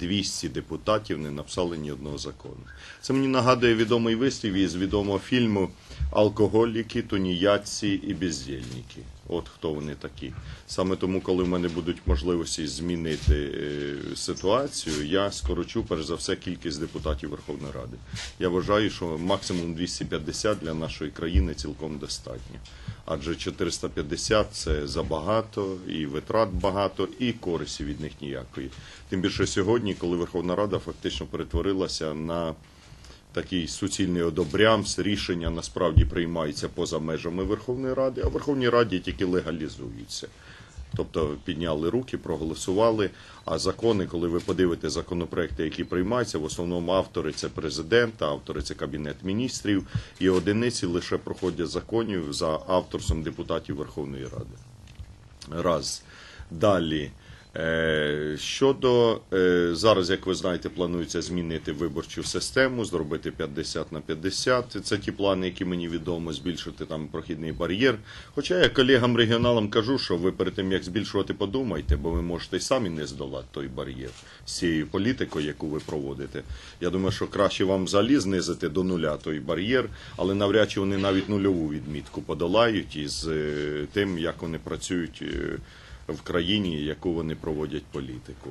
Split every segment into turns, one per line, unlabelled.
200 депутатів не написали ні одного закону. Це мені нагадує відомий вислів із відомого фільму Алкоголіки, тунеядці і бездільники. От хто вони такі. Саме тому, коли в мене будуть можливості змінити е, ситуацію, я скорочу перш за все кількість депутатів Верховної Ради. Я вважаю, що максимум 250 для нашої країни цілком достатньо. Адже 450 це забагато, і витрат багато, і користі від них ніякої. Тим більше сьогодні, коли Верховна Рада фактично перетворилася на такий суцільний одобрямс, рішення насправді приймаються поза межами Верховної Ради, а Верховній Раді тільки легалізуються. Тобто підняли руки, проголосували. А закони, коли ви подивите законопроекти, які приймаються, в основному автори це президент, автори це кабінет міністрів, і одиниці лише проходять законів за авторством депутатів Верховної Ради. Раз. Далі. Е, Щодо е, зараз, як ви знаєте, планується змінити виборчу систему, зробити 50 на 50. Це ті плани, які мені відомо, збільшити там прохідний бар'єр. Хоча я колегам регіоналам кажу, що ви перед тим як збільшувати, подумайте, бо ви можете й самі не здолати той бар'єр з цією політикою, яку ви проводите. Я думаю, що краще вам взагалі знизити до нуля той бар'єр, але навряд чи вони навіть нульову відмітку подолають із е, тим, як вони працюють. В країні, яку вони проводять політику.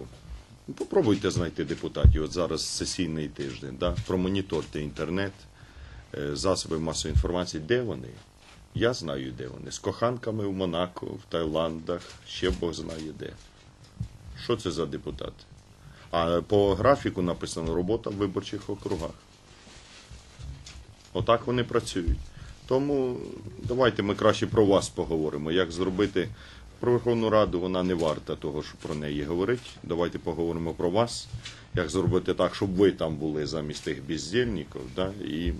Ну, Попробуйте знайти депутатів. От зараз сесійний тиждень, да? промоніторте інтернет, е, засоби масової інформації. Де вони? Я знаю, де вони. З коханками в Монако, в Таїландах, ще Бог знає де. Що це за депутати? А по графіку написано робота в виборчих округах. Отак вони працюють. Тому давайте ми краще про вас поговоримо. Як зробити про Верховну Раду, вона не варта того, щоб про неї говорити. Давайте поговоримо про вас. Як зробити так, щоб ви там були замість тих бездільників, да, і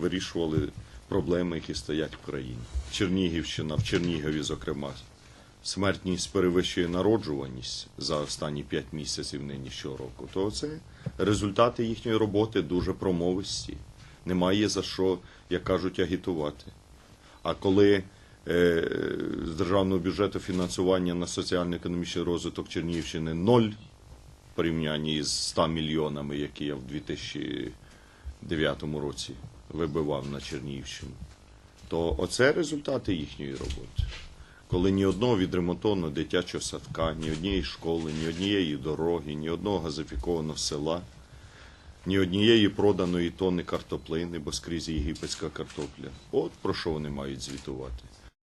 вирішували проблеми, які стоять в країні. Чернігівщина, в Чернігові, зокрема, смертність перевищує народжуваність за останні 5 місяців нинішнього року, то це результати їхньої роботи дуже промовисті. Немає за що, як кажуть, агітувати. А коли з державного бюджету фінансування на соціально-економічний розвиток Чернігівщини ноль в порівнянні з 100 мільйонами, які я в 2009 році вибивав на Чернігівщину, то оце результати їхньої роботи. Коли ні одного відремонтованого дитячого садка, ні однієї школи, ні однієї дороги, ні одного газифікованого села, ні однієї проданої тонни картоплини, бо скрізь єгипетська картопля. От про що вони мають звітувати.